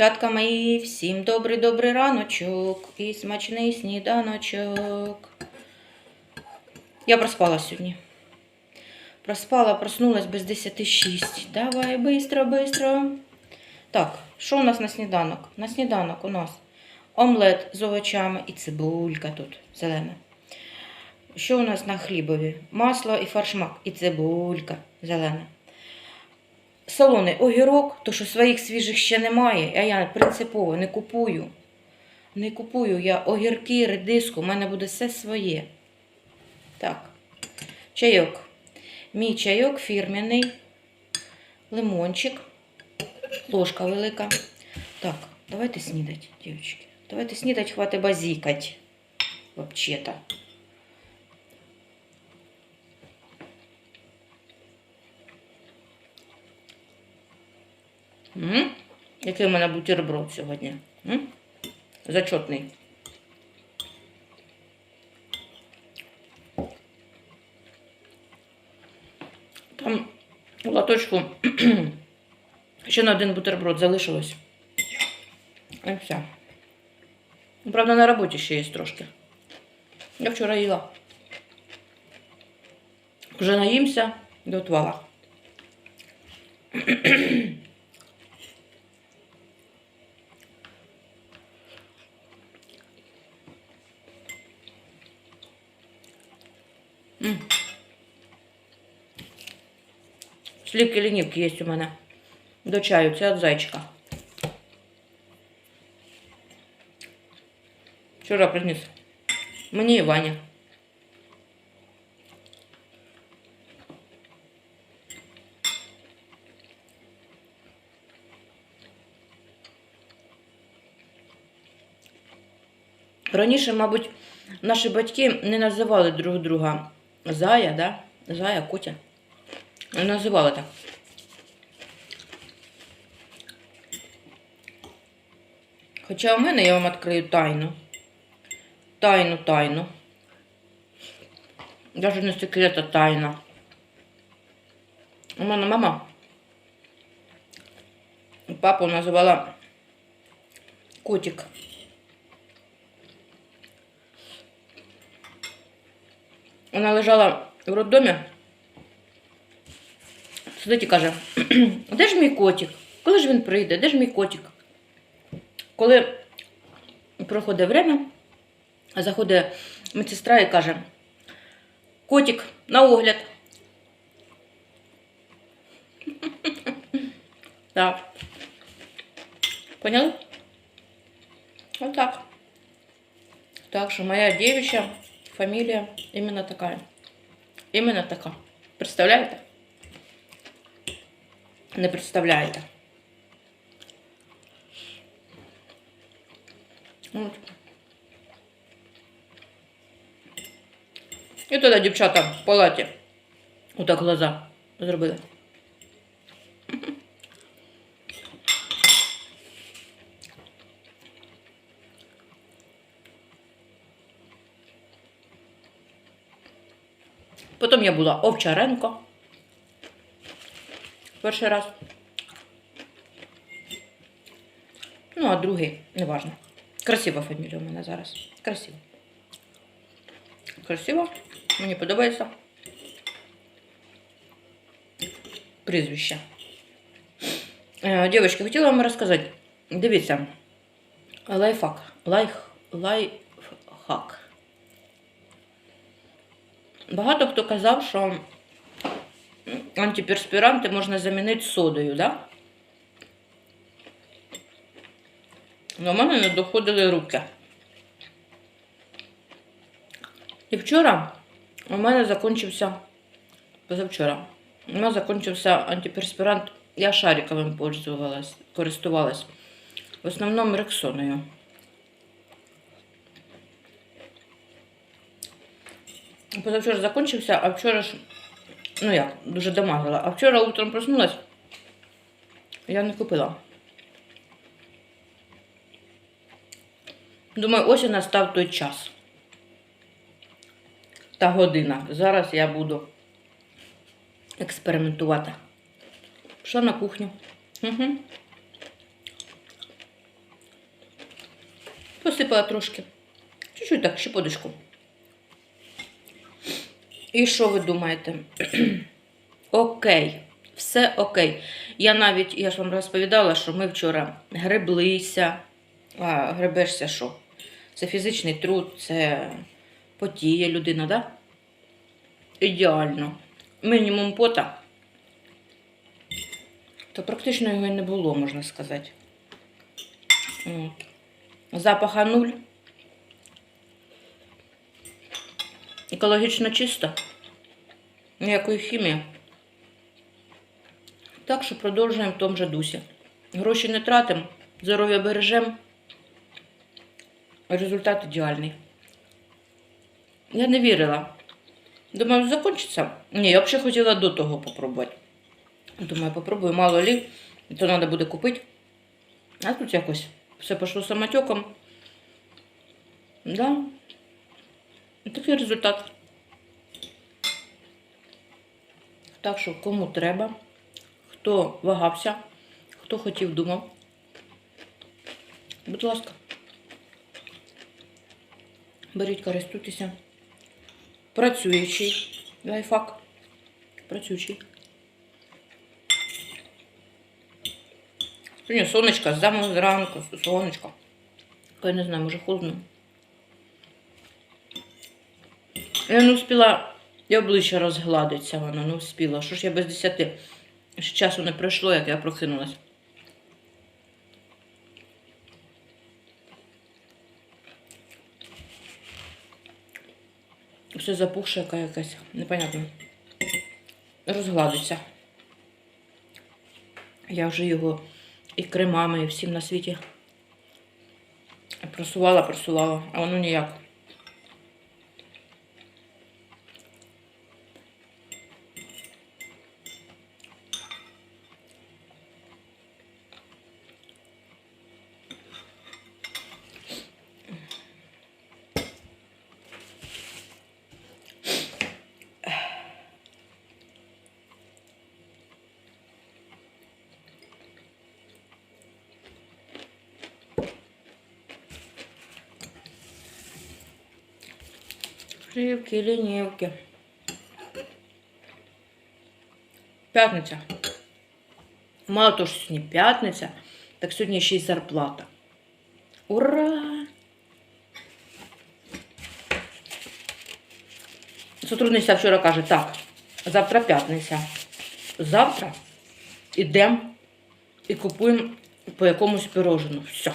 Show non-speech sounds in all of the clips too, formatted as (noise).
Дівчатка мої, всім добрий-добрий раночок і смачний сніданочок. Я проспала сьогодні. Проспала, проснулась без 10.06. Давай, бистро, бистро. Так, що у нас на сніданок? На сніданок у нас омлет з овочами і цибулька тут зелена. Що у нас на хлібові? Масло і фаршмак, і цибулька зелена. Солоний огірок, то що своїх свіжих ще немає, а я принципово не купую. Не купую я огірки, редиску, у мене буде все своє. Так, чайок. Мій чайок фірмяний, лимончик, ложка велика. Так, давайте снідать, дівчатки. Давайте снідать, хватить базікать. Вообще-то. М? Який у мене бутерброд сьогодні? М? Зачетний. Там у латочку (clears throat) ще на один бутерброд залишилось. І все. Ну, Правда, на роботі ще є трошки. Я вчора їла. Вже наїмся до отвала. (clears throat) М. Слівки лінівки є у мене. До чаю, це від зайчика. Вчора приніс. Мені і Ваня. Раніше, мабуть, наші батьки не називали друг друга Зая, да? Зая, Котя. Не називали так. Хоча у мене я вам відкрию тайну. Тайну, тайну. Даже не секрет, а тайна. У мене мама папу називала котик. Вона лежала в роддомі. Сидить і каже, де ж мій котик? Коли ж він прийде? Де ж мій котик? Коли проходить время, заходить медсестра і каже, котик на огляд. (laughs) Так. Поняли? Вот так. Так что моя девичья фамилия именно такая. Именно така. Представляєте? Не представляєте. От. І тоді дівчата в палаті отак глаза зробили. Потім я була Овчаренко. Перший раз. Ну, а другий, неважно. Красива фамілія у мене зараз. Красива. Красиво. Мені подобається. Прізвище. Е, Дівчатки, хотіла вам розказати. Дивіться. Лайфхак. Лайф, лайфхак. Багато хто казав, що антиперспіранти можна замінити содою? Но в мене не доходили руки. І вчора у мене закінчився, позавчора, у мене закінчився антиперспірант. Я шариковим пользувалась, користувалась. В основному рексоною. Позавчора закончився, а вчора ж, ну як, дуже дамагила. А вчора утром проснулась, я не купила. Думаю, ось і настав той час. Та година. Зараз я буду експериментувати. Пішла на кухню. Угу. Посипала трошки. Чуть-чуть так, щепоточку. І що ви думаєте? (clears throat) окей, все окей. Я навіть, я ж вам розповідала, що ми вчора греблися. А гребешся що? Це фізичний труд, це потіє людина, да? Ідеально. Мінімум пота. То практично його і не було, можна сказати. Запаха нуль. Екологічно чисто. Ніякої хімії. Так що продовжуємо в тому же дусі. Гроші не тратимо, здоров'я бережемо. Результат ідеальний. Я не вірила. Думаю, закінчиться. Ні, я ще хотіла до того попробувати. Думаю, попробую, мало лі, то треба буде купити. А тут якось все пішло самотеком. Да. І Такий результат. Так що, кому треба, хто вагався, хто хотів, думав. Будь ласка. Беріть, користуйтеся. Працюючий лайфхак. Працюючий. Сьогодні сонечко, з зранку, сонечко. Я не знаю, може холодно. Я не успіла, я обличчя розгладиться, воно не успіла. Що ж я без десяти? Ще часу не пройшло, як я прокинулась. Все запухше, яка якась, непонятно. Розгладиться. Я вже його і кремами, і всім на світі просувала, просувала, а воно ніяк. Рівки, лінівки. П'ятниця. Мало того, що сьогодні п'ятниця, так сьогодні ще й зарплата. Ура! Сотрудниця вчора каже, так, завтра п'ятниця. Завтра йдемо і купуємо по якомусь пирожину. Все.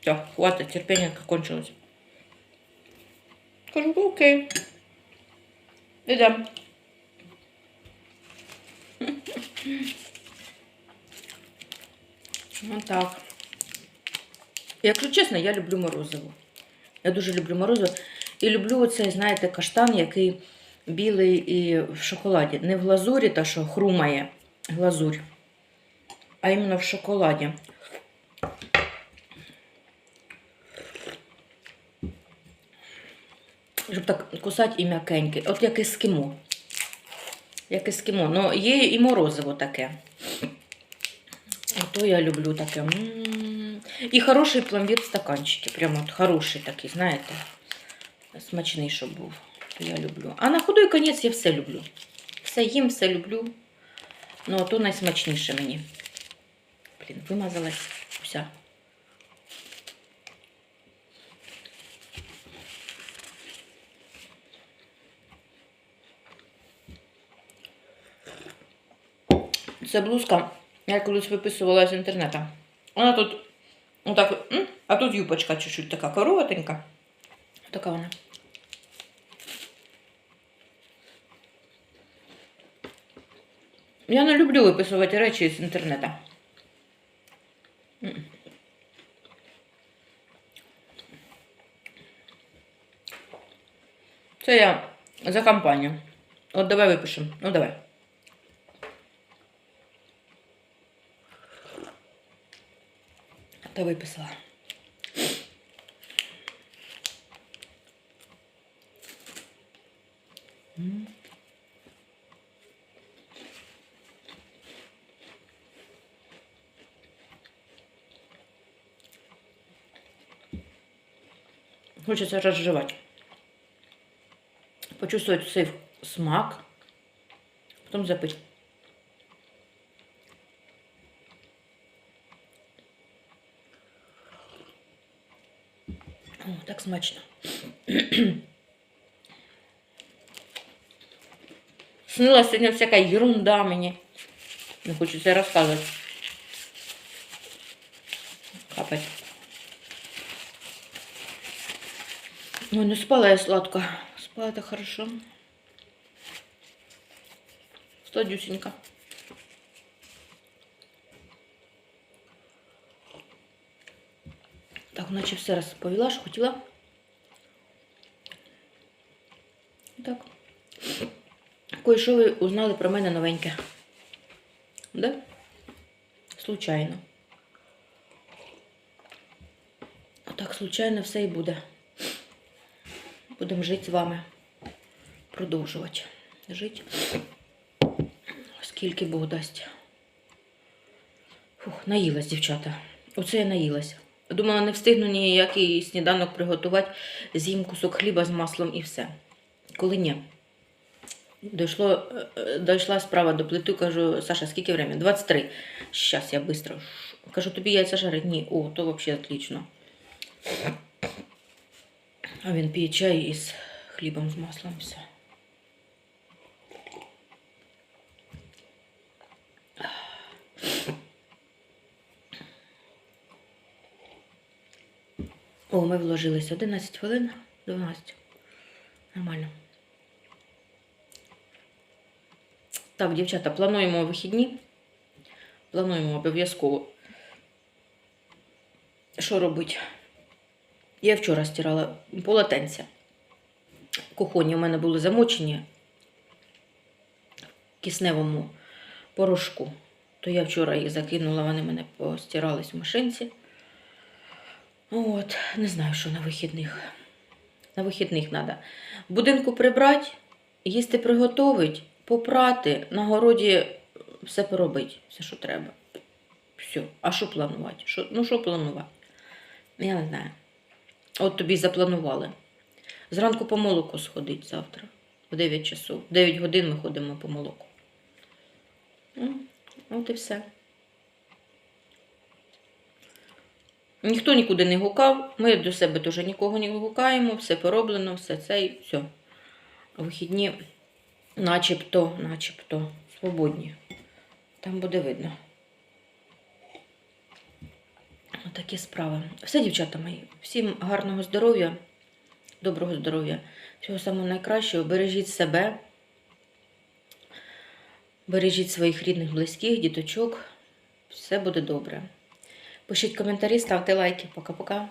Все, хватить, терпіння кончилось. Кажу, «Ну, окей. Ідемо. Ну так. Якщо чесно, я люблю морозиво. Я дуже люблю морозиво. І люблю оцей, знаєте, каштан, який білий і в шоколаді. Не в глазурі, та що хрумає глазурь, а іменно в шоколаді. Щоб так кусати і м'якеньке. От як ескімо. Як ескімо. Ну, є і морозиво таке. Ото я люблю таке. І хороший пломбір в стаканчики. Прямо от хороший такий, знаєте. Смачний, щоб був. Я люблю. А на худой конець я все люблю. Все їм, все люблю. Ну, а то найсмачніше мені. Блін, вимазалась вся. Це блузка, я колись виписувала з інтернету. Вона тут, отак, а тут юбочка чуть-чуть така коротенька. Така вона. Я не люблю виписувати речі з інтернету. Це я за компанію. От давай випишемо. Ну давай. я виписала. Хочется разжевать. Почувствовать сейф смак, потом запить. Так смачно. Снилась сьогодні всяка ерунда мені. Не хочу це розказувати. Капать. Ой, ну спала я сладко. Спала так хорошо. Сладюсенько. Так, наче все розповіла, що хотіла. Так. Кое-що ви узнали про мене новеньке. Да? Случайно. А так, случайно все і буде. Будемо жити з вами. Продовжувати жити. Скільки Бог дасть. Фух, наїлась, дівчата. Оце я наїлась. Думала, не встигну ніякий сніданок приготувати, з'їм кусок хліба з маслом і все. Коли ні. Дійшло, е, дійшла справа до плиту, кажу, Саша, скільки время? 23. Щас я швидко. Кажу, тобі яйця жарить? Ні, о, то взагалі отлично. А він п'є чай із хлібом з маслом все. О, ми вложилися 11 хвилин, 12. Нормально. Так, дівчата, плануємо вихідні. Плануємо обов'язково. Що робити? Я вчора стирала полотенця. Кухоні у мене були замочені в кисневому порошку. То я вчора їх закинула, вони мене постирались в машинці. От, не знаю, що на вихідних. На вихідних треба. Будинку прибрати, їсти приготовить, попрати, на городі все поробити, все, що треба. Все. А що планувати? Що, ну, що планувати? Я не знаю. От тобі запланували. Зранку по молоку сходить завтра. В 9 часов. В 9 годин ми ходимо по молоку. М, От і все. Ніхто нікуди не гукав, ми до себе теж нікого не гукаємо, все пороблено, все це і все. Вихідні начебто, начебто свободні. Там буде видно. Отакі справи. Все, дівчата мої. Всім гарного здоров'я, доброго здоров'я, всього самого найкращого. Бережіть себе, бережіть своїх рідних, близьких, діточок. Все буде добре. Пишіть коментарі, ставте лайки. Пока-пока.